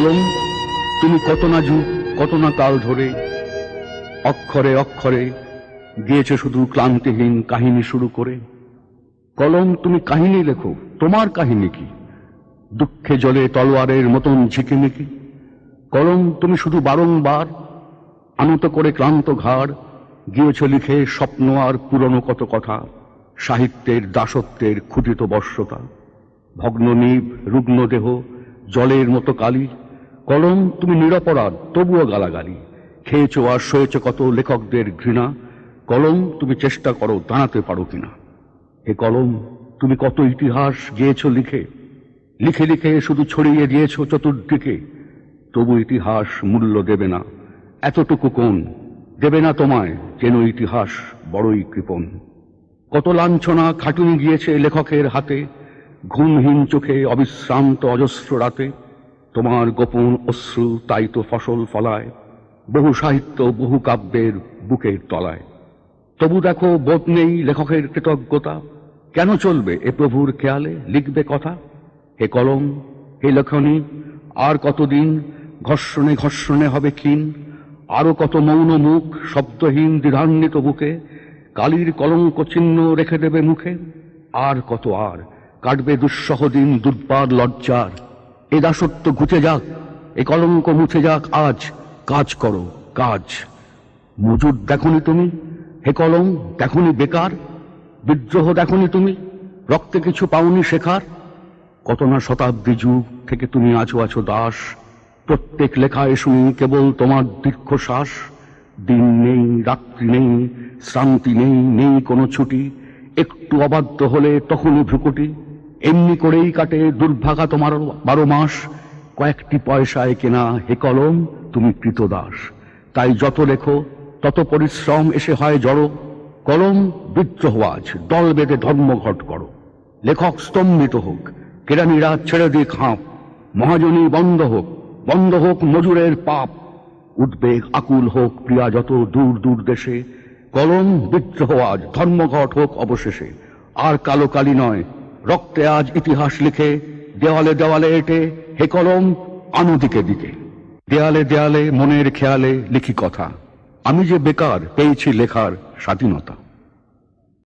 কলম তুমি কত না যুগ, কত না কাল ধরে অক্ষরে অক্ষরে গিয়েছে শুধু ক্লান্তিহীন কাহিনী শুরু করে। কলম, তুমি কাহিনী লেখো, তোমার কাহিনী কি? দুঃখে জলে তলোয়ারের মতন ঝিকিমিকি। কলম, তুমি শুধু বারংবার আনত করে ক্লান্ত ঘাড়, গিয়েছ লিখে স্বপ্ন আর পুরনো কত কথা, সাহিত্যের দাসত্বের ক্ষুদিত বর্ষতা। ভগ্ন নিব রুগ্ন দেহ, জলের মতো কালি কলম, তুমি নিরপরাধ, তবুও গালাগালি। খেয়েছ আর সয়েছ কত লেখকদের ঘৃণা। কলম, তুমি চেষ্টা করো দাঁড়াতে পারো কিনা। হে কলম, তুমি কত ইতিহাস গিয়েছ লিখে। লিখে লিখে শুধু ছড়িয়ে দিয়েছ চতুর্দিকে। তবু ইতিহাস মূল্য দেবে না। এতটুকু কোন? দেবে না তোমায় যেন ইতিহাস বড়ই কৃপণ। কত লাঞ্ছনা খাটুনি গিয়েছে লেখকের হাতে। ঘুমহীন চোখে অবিশ্রান্ত, অজস্র রাতে। তোমার গোপন অশ্রু তাই তো ফসল ফলায়, বহু সাহিত্য, বহু কাব্যের বুকের তলায়। তবু দেখো, বোধ নেই লেখকের কৃতজ্ঞতা। কেন চলবে এ প্রভুর খেয়ালে লিখবে কথা? হে কলম, হে লেখনী, আর কতদিন ঘর্ষণে ঘর্ষণে হবে ক্ষীণ? আরও কত মৌন মুখ শব্দহীন দ্বিধান্বিত বুকে কালির কলঙ্ক চিহ্ন রেখে দেবে মুখে? আর কত আর কাটবে দুঃসহ দিন দুর্বার লজ্জার এ দাসত্ব ঘুচে যাক, এ কলঙ্ক মুছে যাক, আজ কাজ করো, কাজ। মজুদ দেখনি তুমি, হে কলম দেখনি বেকার, বিদ্রোহ দেখনি তুমি, রক্তে কিছু পাওনি শেখার। কত না শতাব্দী যুগ থেকে তুমি আছো আছো দাস, প্রত্যেক লেখায় শুনি কেবল তোমার দীর্ঘশ্বাস। দিন নেই, রাত্রি নেই, শ্রান্তি নেই নেই কোনো ছুটি, একটু অবাধ্য হলে তখনই ভ্রুকুটি। এমনি করেই কাটে দুর্ভাগা তোমার বারো মাস। কয়েকটি পয়সায় কেনা হে কলম, তুমি কৃতদাস। তাই যত লেখো, তত পরিশ্রম এসে হয় জড়ো। কলম বিদ্রোহ আজ, দল বেঁধে ধর্মঘট করো। লেখক স্তম্ভিত হোক, কেরানিরা ছেড়ে দিয়ে খাঁপ। মহাজনী বন্ধ হোক বন্ধ হোক মজুরের পাপ। উদ্বেগ আকুল হোক প্রিয়া যত দূর দূর দেশে। কলম বিদ্রোহ আজ, ধর্মঘট হোক অবশেষে। আর কালো কালি নয় রক্তে আজ ইতিহাস লিখে, দেওয়ালে দেওয়ালে এটে, হে কলম আনো দিকে দিকে। দেয়ালে দেয়ালে, মনের খেয়ালে লিখি কথা। আমি যে বেকার, পেয়েছি লেখার স্বাধীনতা।